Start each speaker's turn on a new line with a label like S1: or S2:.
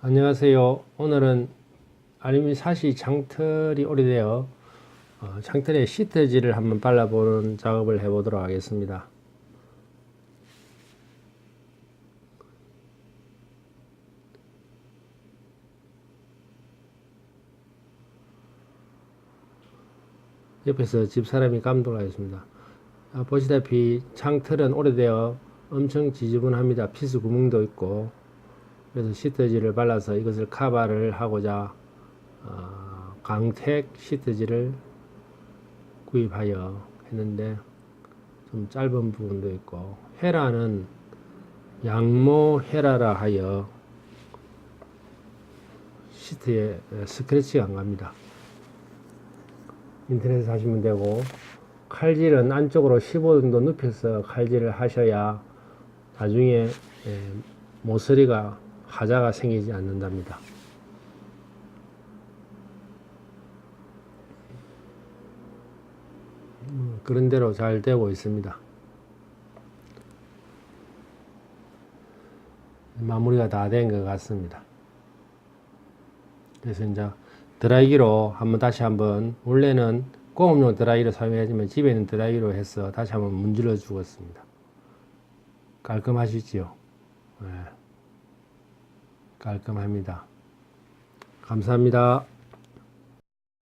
S1: 안녕하세요. 오늘은 알루미늄 사시 장틀이 오래되어 어, 장틀에 시트지를 한번 발라보는 작업을 해보도록 하겠습니다. 옆에서 집사람이 감독하였습니다. 아, 보시다시피 창틀은 오래되어 엄청 지저분합니다. 피스 구멍도 있고 그래서 시트지를 발라서 이것을 카바를 하고자 어, 강택 시트지를 구입하여 했는데 좀 짧은 부분도 있고 헤라는 양모 헤라라 하여 시트에 스크래치가 안 갑니다. 인터넷에서 하시면 되고 칼질은 안쪽으로 15 정도 눕혀서 칼질을 하셔야 나중에 에, 모서리가 하자가 생기지 않는답니다. 음, 그런 대로 잘 되고 있습니다. 마무리가 다 된 것 같습니다. 그래서 이제 드라이기로 한번 다시 한번 원래는 공업용 드라이기를 사용하지만 집에 있는 드라이기로 해서 다시 한번 문질러 주었습니다. 깔끔하시지요? 네. 깔끔합니다. 감사합니다.